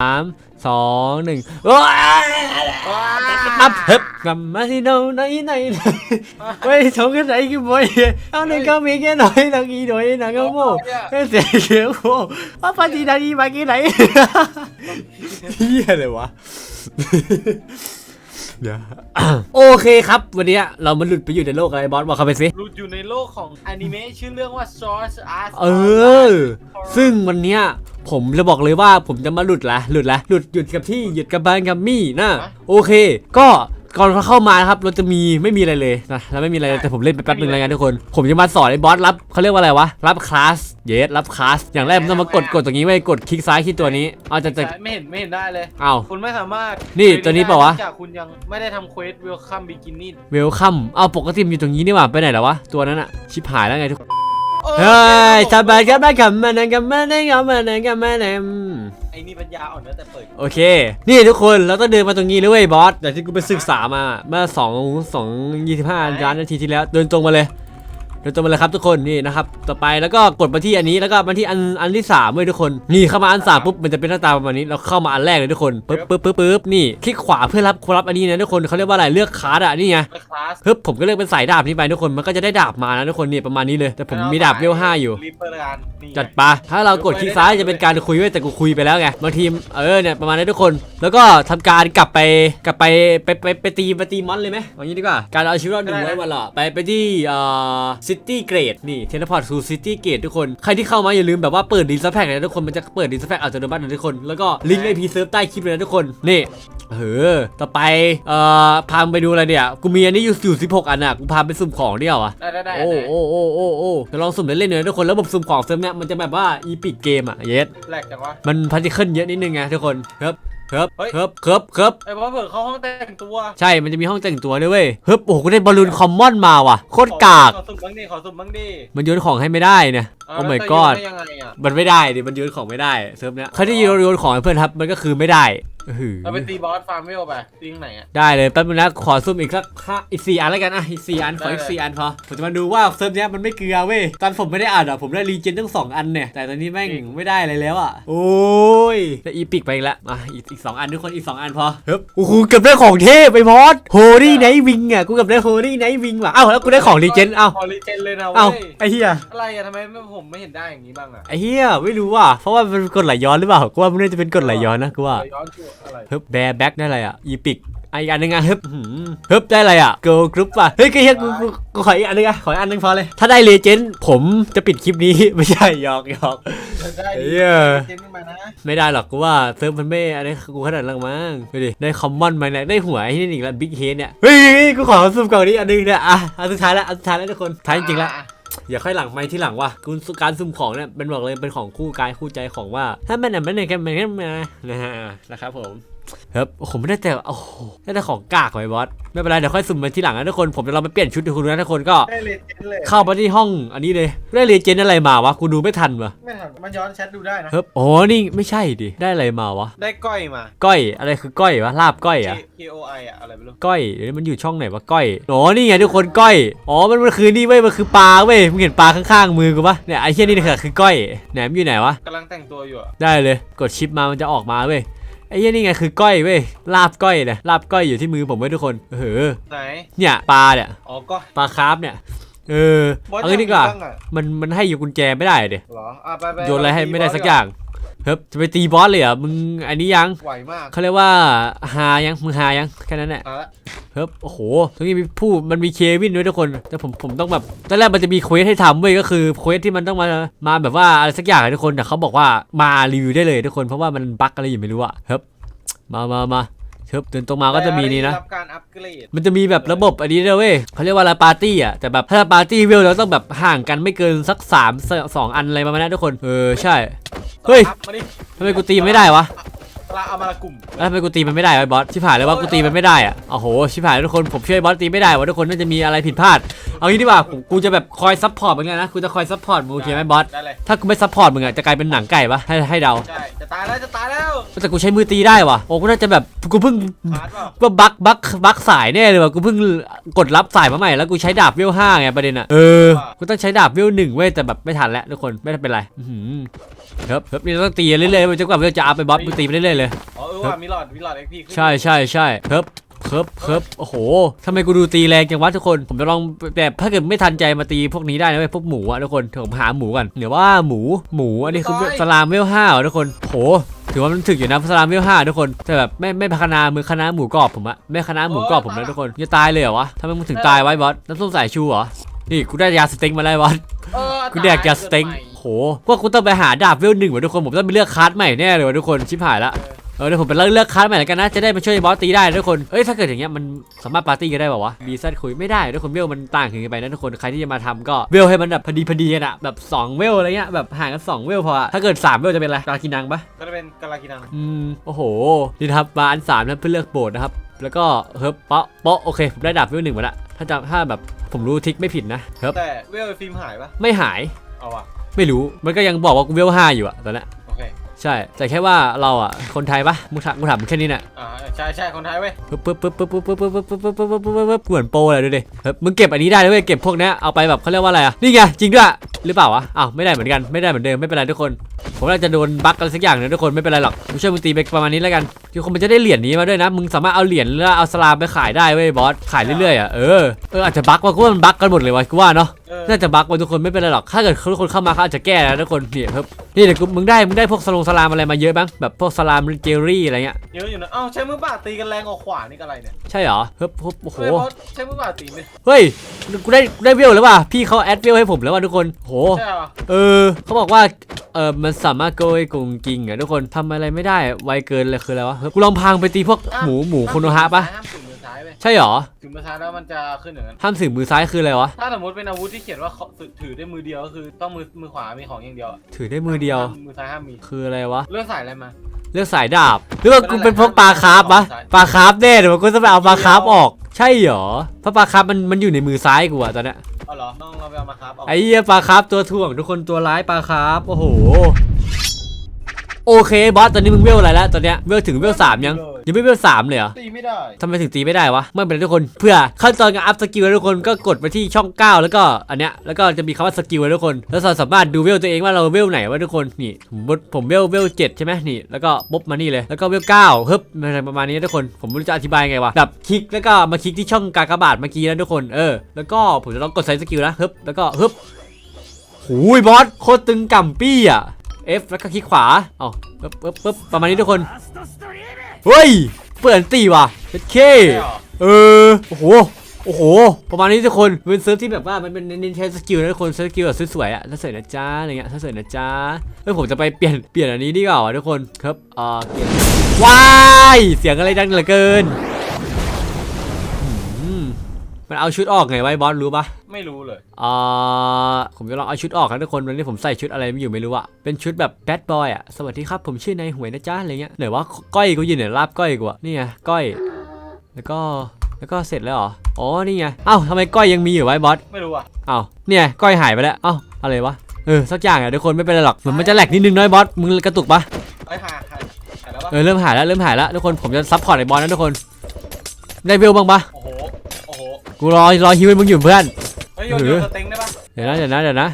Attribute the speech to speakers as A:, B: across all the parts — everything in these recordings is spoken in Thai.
A: ามสองหนึ่งว้ายปั๊บเฮ้ยกลับมาที่โน่นไหนไหนไหนเฮ้ยชงกันไหนกี่บ่อยเอาหนึ่งก็มีแค่หน่อยตะกี้หน่อยนะก็โม่เฮ้ยเสียเสียโม่ว่าปฏินาทีมากี่ไหนเฮียเลยวะเดี๋ยวโอเคครับ วันนี้เรามาหลุดไปอยู่ในโลกอะไรบอสบอกเขาไปสิ
B: หลุดอยู่ในโลกของอนิเมะชื่อเรื่องว่า Sword Art
A: เออ ซึ่งวันเนี้ย ผมจะบอกเลยว่าผมจะมาหลุดละหลุดละหลุดหยุดกับที่หยุดกับบ้านกับมี่นะโอเค ก็ก่อนเข้ามานะครับเราจะมีไม่มีอะไรเลยนะแล้วไม่มีอะไรเลยแต่ผมเล่นไปแป๊บนึงแล้วกันทุกคน ผมจะมาสอนไอ้บอสรับเขาเรียกว่าอะไรวะรับคลาสเยสรับคลาสอย่างแรกผมต้องมากดกดตรงนี้ไว้กดคลิกซ้ายที่ตัวนี้เอาจะจะ
B: ไม่เห็นไม่เห็นได้เลย
A: เอา
B: คุณไม่สามารถ
A: นี่ตัวนี้เปล่าวะ
B: จากคุณยังไม่ได้ทำเควส Welcome Beginning
A: เวลคัมเอาปกติมันอยู่ตรงนี้นี่หว่าไปไหนแล้ววะตัวนั้นอะชิบหายแล้วไงทุกคน เฮ้ยสบายกันไหมกับมันนะกับมันนะกับมันนะกับมันนะ
B: ไอ้นี่ปัญญาอ่อนนะแต่เปิด
A: โอเค นี่ทุกคนเราต้องเดินมาตรงนี้เลยเว้ยบอสอย่างที่กูไปศึกษามาเมื่อ2 2 25ล้านนาทีที่แล้วเดินตรงมาเลย เดินตรงมาเลยครับทุกคนนี่นะครับต่อไปแล้วก็กดมาที่อันนี้แล้วก็มาที่อันอันที่สามเว้ยทุกคน นี่เข้ามาอันสามปุ๊บมันจะเป็นหน้าตาประมาณนี้เราเข้ามาอันแรกเลยทุกคนปึ๊บปึ๊บปึ๊บปึ๊บนี่คลิกขวาเพื่อรับรับอันนี้นะทุกคนเขาเรียกว่าอะไรเลือกคาร์ดอะนี่ไง
B: ไปคลาส
A: ฮึบผมก็เลือกเป็นสายดาบนี้ไปทุกคนมันก็จะได้ดาบมานะทุกคนนี่ประมาณนี้เลย แต่ผมมีดาบเวลห้าอยู่
B: รีเปอร์การนี่
A: จัดไปถ้าเรากดคลิกซ้ายจะเป็นการคุยไว้ยแต่กูคุยไปแล้วไงบางทีเออเนี่ยประมาณนี้ทุกคน แล้วก็ทำการกลับไปกลับไปไปไปไปตีไปตีมอนเลยไหมเอางี้ดีกว่าการเอาชีวิตรอดหนึ่งร้อยวันละไปไปที่เอ่อซิตี้เกรดนี่เทเลพอร์ตสู่ซิตี้เกรดทุกคน ใครที่เข้ามาอย่าลืมแบบว่าเปิดดีซัพแพกนะทุกคนมันจะเปิดดีซัพแพกอัตโนมัตินะทุกคน แล้วก็ลิงก์ไอพีเซิร์ฟใต้คลิปเลยนะทุกคนนี่เออต่อไป เอ่อ พาไปดูอะไรเนี่ย กูมีอันนี้อยู่อยู่16อันอะ กูพาไปสุ่มของเดียวอะ
B: ได้ได้ได้
A: โอ้โอ้โอ้โอ้โอ้จะลองสุ่มเล่นๆหน่อยทุกคน แล้วระบบสุ่มของเซิร์ฟเนี้ยมันจะแบบว่าอีพิกเกมอะ เยส
B: แหลกจังวะ
A: มันพาร์ติเคิลเยอะนิดนึงไงทุกคน ครับ ครับ
B: เฮ้ย
A: ครับครับครับ
B: ไอ้บอสเปิดเข้าห้องแต่งตัว
A: ใช่มันจะมีห้องแต่งตัวด้วยเว้ยเฮ้ยโอ้โหกูได้บอลลูนคอมมอนมาว่ะโคตรกาก
B: ขอสุ่มบ้างดิขอสุ่มบ้างดิ
A: มันโยนของให้ไม่ได้เนี่ย
B: เา
A: โอ้
B: แล้ว
A: my
B: จะ
A: god
B: โยนได้ยังไงอะ
A: มันไม่ได้ดิมันโยนของไม่ได้เซิร์ฟเนี้ยใครที่โยนโยนของให้เพื่อนครับมันก็คือไม่ได้อื้อหือ
B: เราไปตีบอสฟาร์มเวลไปตีตรงไหนอะ
A: ได้เลยแป๊บนึงนะขอซุ่มอีกสักห้าอีกสี่อันแล้วกันอะอีกสี่อันขออีก
B: ได้
A: สี่อันพอผมจะมาดูว่าเซิร์ฟเนี้ยมันไม่เกลือเว้ยตอนผมไม่ได้อ่านอะผมได้รีเจนทั้งสองอันเนี่ยแต่ตอนนี้แม่งไม่ได้อะไรแล้วอะโอ้ยได้อีพิกไปอีกแล้วมาอีกอีกสองอันทุกคนอีกสองอันพอเฮ้ยโอ้โหเกือบได้ของเทพไปมอสโฮลี่ไนท์วิงอะกูเกือบได้โฮลี่ไนท์วิงว่ะเอ้าแล้วกูได้ของรีเจนเอ้า
B: พอรีเจนเลยนะ
A: เอ้า
B: เว้ย
A: ไอ้เหี้ย
B: อะไรอะทำไมไม่ผมไม่เห็นได้อย่างนี้บ้างอะ
A: ไอ้เหี้ยไม่รู้ว่ะเพราะว่ามันเป็นกฎไหลย้อนหรือเปล่ากูว่ามันน่าจะเป็นกฎไหลย้อนนะกูว่า
B: ย้อนชั่วอะไร
A: เฮ้ยแบร์แบ็กได้อะไรอะอีพิกอีกอันหนึงอะเฮ้ยหืมเฮ้ยได้อะไรอะเกิร์ลกรุ๊ปว่ะเฮ้ยก็เฮ้ยกูกูกูขออีกอันหนึงอะขออีกอันหนึงพอเลย ถ้าได้เลเจนด์ผมจะปิดคลิปนี้ไม่ใช่หยอกหยอก
B: ได้ดิ
A: เหี้ย
B: เจนขึ้นมานะ
A: ไม่ได้หรอกกูว่าเซิร์ฟมันไม่อันนี้กูขนาดนั้นมั้งดูดิได้คอมมอนมาเนี่ยได้หัวไอ้นี่อีกแล้วบิ๊กเฮดเนี่ยเฮ้ยกูขอซุ่มกล่องนี้อันหนึงเนี่ยอะอันสุดท้ายแล้วอันสุดท้ายแล้วทุกคนท้ายจริงๆแล้ว
B: อะ
A: อย่าค่อยหลังไม่ที่หลังว่ะกูการซุ่มของเนี่ยเป็นบอกเลยเป็นของคู่กายคู่ใจของว่า ถ้ามันอะมันเนี่ยแค่มันแค่มานะฮะนะครับผม ครับโอ้โหไม่ได้แต่โอ้โหได้แต่ของกากไว้บอสไม่เป็นไรเดี๋ยวค่อยซุ่มมาที่หลังนะทุกคนผมจะลองไปเปลี่ยนชุดให้คุณนะทุกคนก็
B: ได้เลเจนเลย
A: เข้ามาที่ห้องอันนี้เลยได้เรียนเจนอะไรมาวะกูดูไม่ทันวะ
B: ไม่ทันมันย้อนแชทดูได้นะ
A: เฮ้ยโอ้นี่ไม่ใช่ดิได้อะไรมาวะ
B: ได้ก้อยมา
A: ก้อยอะไรคือก้อยวะลาบก้อยอะ
B: K O I อะอะไรไม่รู้
A: ก้อยเดี๋ยวมันอยู่ช่องไหนวะก้อยอ๋อนี่ไงทุกคนก้อยอ๋อมันมันคือนี่เว้ยมันคือปลาเว้ยมึงเห็นปลาข้างๆมือกูปะเนี่ยไอ้เชี่ยนี่คือคือก้อยไหนมันอยู่ไหนวะ
B: กำลังแต่งตัวอยู่อะ
A: ได้เลยกดชิปมามันจะออกมาเว้ย ไอ้เหี้ยนี่ไงคือก้อยเว้ยลาบก้อยเนี่ยลาบก้อยอยู่ที่มือผมเว้ยทุกคนเออ
B: ไหน
A: เนี่ยปลาเนี่ย
B: อ๋อก็
A: ปลาคาร์ฟเนี่ยเออบ
B: อส
A: เอางี้ดีกว่า
B: อยบ้งอะ
A: มันมันให้อยู่กุญแจไม่ได้เดี๋
B: เหรออะไปไป
A: โยนอะไรให้
B: ตี
A: ไม่ได้
B: บส
A: สักอย่างเฮ้ยจะไปตีบอสเลยเหรอะมึงอันนี้ยัง
B: ไหวมาก
A: เขาเรียกว่าหายังมึงหายังแค่นั้นแหละ
B: เอาละ
A: เฮ้ยโอ้โหตรงนี้มีผู้มันมีเควินด้วยทุกคนแต่ผมผมต้องแบบตอนแรกมันจะมีเควสให้ทำเว้ยก็คือเควสที่มันต้องมามาแบบว่าอะไรสักอย่างอะทุกคนแต่เขาบอกว่ามารีวิวได้เลยทุกคนเพราะว่ามันบั๊กอะไรอยู่ไม่รู้อะเฮ้ยมามามาเฮ้ยเดินตรงมาก็จะมีนี่นะ
B: ได้รับการอัปเกรด
A: มันจะมีแบบระบบอันนี้ด้วยเว้ยเขาเรียกว่าอะไรปาร์ตี้อะ แต่แบบถ้าปาร์ตี้เวลเราต้องแบบห่างกันไม่เกินสักสามสองอันอะไรประมาณนั้นทุกคน เออ ใช่ เฮ้ย
B: อัพมาดิ
A: ทำไมกูตีไม่ได้วะ
B: ปลาเอามาละกลุ่ม
A: แล้วทำไมกูตีมันไม่ได้วะบอสชิบหายเลยว่ากูตีมันไม่ได้อะโอ้โหชิบหายแล้วทุกคนผมช่วยบอสตีไม่ได้วะทุกคนน่าจะมีอะไรผิดพลาดเอางี้ดีกว่าผมกูจะแบบคอยซัพพอร์ตมึงไงนะกูจะคอยซัพพอร์ตมึงโอเคไหมบอส
B: ได้เลย
A: ถ้ากูไม่ซัพพอร์ตมึงอะจะกลายเป็นหนังไก่ปะให้ให้เดา
B: ใช่จะตายแล้วจะตายแล้ว
A: แต่กูใช้มือตีได้ว่ะโอ้กูน่าจะแบบกูเพิ่ง
B: พาดเปล่า
A: ว่าบักบักบักสายแน่เลยว่ะกูเพิ่งกดรับสายมาใหม่แล้วกูใช้ดาบเวลห้าไงประเด็นอะเออกูต้องใช้ดาบเวลหนึ่งเว้ยแต่แบบไม่ทันแล้วทุกคนไม่เป็นไรอื้อหือเฮ้ยเฮ้ยนี่เราต้องตีเรื่อยๆไปจนกว่าเวลจะอัพไปบอสมึงตีไปเรื่อยๆเลย
B: อ๋อเออว่ามีหลอดมีหลอดเอ็กพีขึ้น
A: ใช่ใช่ใช่เพิบ เพิบเพิบโอ้โหทำไมกูดูตีแรงจังวะทุกคน ผมจะลองแบบถ้าเกิดไม่ทันใจมาตีพวกนี้ได้นะเว้ยพวกหมูอะทุกคนเดี๋ยวผมหาหมูกันเดี๋ยวว่าหมูหมูอันนี้คือสลามเวลห้าเหรอทุกคนโหถือว่ามันถึกอยู่นะสลามเวลห้าทุกคนแต่แบบไม่ไม่พัฒนามือคณะหมูกรอบผมอะไม่คณะหมูกรอบผมนะทุกคนจะตายเลยเหรอวะทำไมมึงถึงตายไวะไอ้บอสน้ำส้มสายชูเหรอนี่กูได้ยาสเต็งมาแล้วไอ้บอส
B: เออ
A: กูแดกยาสเต็งโหพวกกูต้องไปหาดาบเวลหนึ่งว่ะทุกคนผมต้องไปเลือกคัสใหม่แน่เลยว่ะทุกคนชิบหายละ เออเดี๋ยวผมไปเลือกเลือกคัสใหม่แล้วกันนะ จะได้มาช่วยบอสตีได้นะทุกคนเอ้ยถ้าเกิดอย่างเงี้ยมันสามารถปาร์ตี้กันได้ป่าววะบีซัดคุยไม่ได้ทุกคนเวลมันต่างกันไปนะทุกคนใครที่จะมาทำก็เวลให้มันแบบพอดีพอดีกันอะแบบ2เวลอะไรเงี้ยแบบห่างกัน2เวลพออะถ้าเกิด3เวลจะเป็นอะไรกากินังปะ
B: ก็จะเป็นกาลากินัง
A: อืมโอ้โหนี่นะครับมาอันสามนะเพื่อเลือกโบสถ์นะครับแล้วก็เฮิบเปาะเปาะโอเคผมได้ดาบเวลหนึ่งมาละถ้าจะถ้าแบบผมรู้ทิกไม่ผิดนะเฮิบ
B: แต่เวลฟิล์มหายปะ
A: ไม่หาย
B: เอาว่ะ
A: ไม่รู้มันก็ยังบอกว่ากูเวลห้าอยู่อะตอนนี้น
B: โอเค
A: ใช่ แต่แค่ว่าเราอะคนไทยปะมึงถามมึงถามแค่นี้น่ะ
B: อ่าใช่ใช่คนไทยเว้ย
A: ปึ๊บปึ๊บปึ๊บปึ๊บปึ๊บปึ๊บปึ๊บปึ๊บปึ๊บปึ๊บปึ๊บปึ๊บปึ๊บเหมือนโปรเลยดูดิเฮ้ยมึงเก็บอันนี้ได้เลยเว้ยเก็บพวกเนี้ยเอาไปแบบเขาเรียกว่าอะไรอะนี่ไงจริงด้วยหรือเปล่าวะอ้าวไม่ได้เหมือนกันไม่ได้เหมือนเดิมไม่เป็นไรทุกคน ผมน่าจะโดนบั๊กอะไรสักอย่างนะทุกคนไม่เป็นไรหรอกกูช่วยมึงตีไปประมาณนี้แล้วกันคือคนมันจะได้เหรียญนี้มาด้วยนะมึงสามารถเอาเหรียญแล้วเอาสลามไปขายได้เว้ยบอสขายเรื่อยๆอะเออเอออาจจะบั๊กว่ะกูว่ามันบั๊กกันหมดเลยวะกูว่าเนาะ
B: เออ
A: น่าจะบั๊กว่ะทุกคนไม่เป็นไรหรอกถ้าเกิดทุกคนเข้ามาเขาอาจจะแก้นะทุกคนนี่ครับ นี่เดี๋ยวกูมึงได้มึงได้พวกสลงสลามอะไรมาเยอะบ้างแบบพวกสลามเจลลี่อะไรเงี้ย
B: เยอะอยู่นะเอ้าใช้มือเปล่าตีกันแรงกว่าขวานี่ก็อะไรเนี่ย
A: ใช่เหรอเฮ้ยโอ้โห
B: เฮ้ยบอสใช้มือเปล่าตีไหม
A: เฮ้ยกูได้กูได้เวลแล้วว่ะพี่เขาแอดเวลให้ผมแล้วว่ะทุกคนโห
B: ใช่เหรอ
A: เออเขาบอกว่าเออมันสามารถโกยกงกิงอะทุกคนทำอะไรไม่ได้ไวเกินเลยคืออะไรวะเฮ้ยกูลองพังไปตีพวกหมูหมูโคโนฮะปะ
B: ห้ามถึงมือซ้ายเว้ย
A: ใช่เหรอ
B: ถึงมือซ้ายแล้วมันจะขึ้นอย่างนั้น
A: ห้ามสื่อมือซ้ายคืออะไรวะ
B: ถ้าสมมติเป็นอาวุธที่เขียนว่าเขาถือได้มือเดียวก็คือต้องมือมือขวามีของอย่างเดียวอะ
A: ถือได้มือเดียว
B: มือซ้ายห้ามมี
A: คืออะไรวะ
B: เลือกสายอะไรมา
A: เลือกสายดาบ หรือว่ากูเป็นพวกปลาคาร์ฟปะปลาคาร์ฟแน่เดี๋ยวกูจะไปเอาปลาคาร์ฟออก ใช่เหรอ เพราะปลาคาร์ฟมันมันอยู่ในมือซ้ายกูอะตอนเนี้ย
B: เอาเหรอต้องเราไปเอามาครับเอา
A: ไอ้เหี้ยปลาคาร์ฟตัวถ่วงทุกคนตัวร้ายปลาคาร์ฟโอ้โห โอเคบอสตอนนี้มึงเวลอะไรแล้วตอนเนี้ยเวลถึงเวลสามยัง ยังไม่เวลสามเลยเหรอ
B: ตีไม่ได้
A: ทำไมถึงตีไม่ได้วะไม่เป็นไรทุกคนเพื่อขั้นตอนการอัพสกิลนะทุกคนก็กดไปที่ช่อง 9 แล้วก็อันเนี้ยแล้วก็จะมีคำว่าสกิลนะทุกคน แล้วเราสามารถดูเวลตัวเองว่าเราเวลไหนวะทุกคนนี่ผมบดผมเวลเวลเจ็ดใช่ไหมนี่แล้วก็ปุ๊บมานี่เลยแล้วก็เวลเก้าเฮ้บอะไรประมาณนี้นะทุกคน ผมไม่รู้จะอธิบายไงวะแบบคลิกแล้วก็มาคลิกที่ช่องกากบาทเมื่อกี้นะทุกคนเออแล้วก็ผมจะลองกดใส่สกิลนะเฮ้บแล้วก็เฮ้บหูยบอสโคตรตึงก่ำปี้อะ F แล้วก็คลิกขวา เอาปึ๊บปึ๊บปึ๊บประมาณนี้ทุกคน เฮ้ย เปิดตีว่ะเฮ็ดเค
B: ใช่เหรอ
A: เออ โอ้โห โอ้โห ประมาณนี้ทุกคนเป็นเซิร์ฟที่แบบว่ามันเป็นเน้นใช้สกิลนะทุกคนใช้สกิลแบบสวยๆอะถ้าสวยนะจ้าอะไรเงี้ยถ้าสวยนะจ้าเฮ้ยผมจะไปเปลี่ยนเปลี่ยนอันนี้ดีกว่าวะทุกคนครับอ่าเปลี่ยนว้ายเสียงอะไรดังเหลือเกินอืม มันเอาชุดออกไงไวะไอ้บอสรู้ปะ
B: ไม่รู้เลย
A: อ่าผมจะลองเอาชุดออกนะทุกคนวันนี้ผมใส่ชุดอะไรไม่อยู่ไม่รู้อะเป็นชุดแบบแบดบอยอะสวัสดีครับผมชื่อนายหวยนะจ้าอะไรเงี้ยไหนว่าก้อยกูยืนไหนลาบก้อยกูอะนี่ไงก้อย แล้วก็แล้วก็เสร็จแล้วเหรออ๋อนี่ไงเอ้าทำไมก้อยยังมีอยู่ไวะไอ้บอส
B: ไม่รู้อะ
A: เอ้าเนี่ยก้อยหายไปแล้วเอ้าอะไรวะเออสักอย่างอะทุกคนไม่เป็นไรหรอกเหมือนมันจะแหลกนิดนึงน้อยบอสมึงกระตุกปะ
B: ไอ้ยหาหาหาแล้วปะ
A: เออเริ่มหายแล้วเริ่มหายแล้วทุกคนผมจะซัพพอร์ตไอ้บอสนะทุกคนได้เวลบ้างปะ
B: โอ้โหโอ้โห
A: กูรอรอฮิวให้มึงอยู่เพื่อน
B: เฮ้ยโยน
A: หรื
B: โย
A: อ
B: นสเต็งได้ปะ
A: เดี๋ยวนะเดี๋ยวนะเดี๋ยวนะ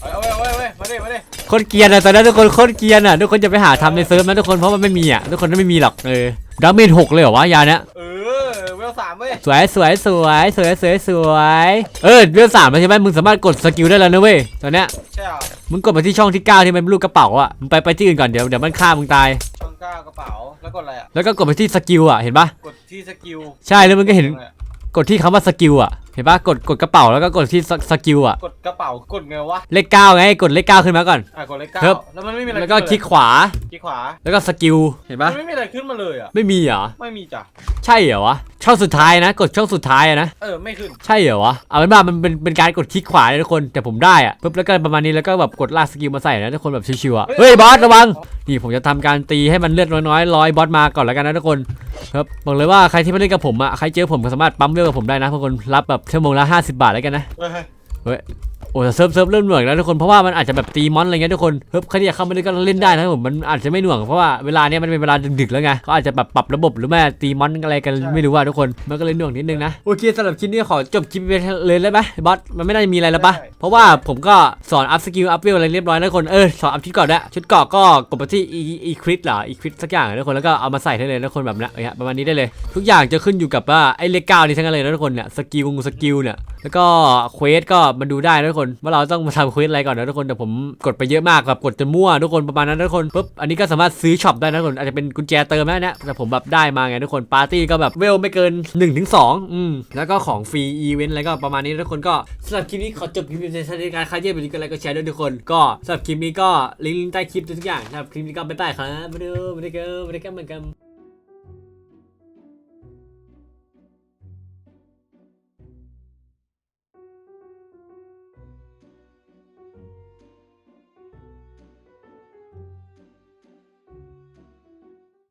B: เอาเอาเอาเอาเอามาดิมาดิ
A: โคตรเกรียนอะตอนนั้นทุกคนโคตรเกรียนอะทุกคนจะไปหาทำในเซิร์ฟนะทุกคนเพราะมันไม่มีอะทุกคนไม่มีหรอกเออดาเมจหกเลยเหรอวะยาเนี้ย
B: เออเวลสามเว้ย
A: สวยสวยสวยสวยสวยสวยเออเรื่องสามแล้วใช่ไหมมึงสามารถกดสกิลได้แล้วนะเว้ยตอนเนี้ย
B: ใช่เหรอ
A: มึงกดไปที่ช่องที่9ที่มันเป็นรูปกระเป๋าอะมึงไปไปที่อื่นก่อนเดี๋ยวเดี๋ยวมันฆ่ามึงตาย
B: ช่องเก้ากระเป๋าแล้วกดอะไรอะ
A: แล้วก็กดไปที่สกิลอะเห็นปะ
B: กดที่สกิล
A: ใช่แล้วมึงก็เห็น
B: อะไรอะ
A: กดที่คำว่าสกิลอะ เห็นปะกดกดกระเป๋าแล้วก็กดที่สสกิลอะ
B: กดกระเป๋ากดไงวะ
A: เลขเก้าไงกดเลขเก้าขึ้นมาก่อน
B: อะกดเลขเก้า
A: ครับ
B: แล้วมันไม่มีอะไร
A: แล้วก็คลิก
B: ขึ้น
A: ขวา
B: เลยคลิกขวา
A: แล้วก็สกิลเห็น
B: มั
A: ปะ
B: นไม่มีอะไรขึ้นมาเลยอะ
A: ไม่มีเหรอ
B: ไม่มีจ้ะ
A: ใช่เหรอวะช่องสุดท้ายนะ กดช่องสุดท้ายอะนะ
B: เออไม่ขึ้น
A: ใช่เหรอวะ เอาเป็นว่ามันเป็นเป็นการกดคลิกขวาเลยทุกคน แต่ผมได้อะปุ๊บแล้วก็ประมาณนี้แล้วก็แบบกดลากสกิลมาใส่นะทุกคนแบบชิวๆอะ
B: เฮ้ย
A: เฮ้ยบอสระวัง
B: อ๋อ
A: นี่ผมจะทำการตีให้มันเลือดน้อยๆร้อยบอสมาก่อนแล้วกันนะทุกคน ครับบอกเลยว่าใครที่มาเล่นกับผมอะใครเจอผมก็สามารถปั๊มเวลกับผมได้นะทุกคน รับแบบชั่วโมงละ50 บาทแล้วกันนะ
B: เฮ้ย
A: เฮ้ย โอ้แต่เซิร์ฟเซิร์ฟเริ่มหน่วงแล้วทุกคนเพราะว่ามันอาจจะแบบตีมอนอะไรเงี้ยทุกคนเฮ้ยใครที่อยากเข้ามาเล่นก็เล่นได้นะครับผมมันอาจจะไม่หน่วงเพราะว่าเวลาเนี้ยมันเป็นเวลาดึกๆแล้วไงเขาอาจจะแบบปรับระบบหรือไม่ตีมอนอะไรกันไม่รู้ว่าทุกคนมันก็เลยหน่วงนิดนึงนะโอเคสำหรับคลิปนี้ขอจบคลิปไปเลยได้ไหมบอสมันไม่น่าจะมีอะไรแล้วปะเพราะว่าผมก็สอนอัพสกิลอัพเวลอะไรเรียบร้อยแล้วคนเออสอนอัพชุดเกราะด้วยชุดเกาะก็กดไปที่อีอีคริสเหรออีคริสสักอย่างทุกคนแล้วก็เอามาใส่ได้เลยทุกคนแบบนี้เออประมาณนี้ได้เลย ทุกอย่างจะขึ้นอยู่กับว่าไอ้เลขเก้านี่ทั้งนั้นเลยทุกคนเนี่ยสกิลสกิลเนี่ยแล้วก็เควสก็มาดูได้ทุกคนว่าเราต้องมาทำควสอะไรก่อนนะทุกคนแต่ผมกดไปเยอะมากแบบกดจนมั่วทุกคนประมาณนั้นทุกคนปุ๊บอันนี้ก็สามารถซื้อช็อปได้นะทุกคนอาจจะเป็นกุญแจเติมนะเนี่ยแต่ผมแบบได้มาไงทุกคนปาร์ตี้ก็แบบเวลไม่เกิน1นถึงสอืมแล้วก็ของฟรีอีเวนต์อะไรก็ประมาณนี้ทุกคนก็สำหรับคลิปนี้ขอจบคลิปในสถานการณ์ใครที่เป็นกันอะไรก็แชร์ด้วยทุกคน ก็สำหรับคลิปนี้ก็ลิงก์ใต้คลิปทุกอย่างสำหรับคลิปนี้ก็บ๊ายบายครับมาดูมาดูกันมาดูกันเหมือนกัน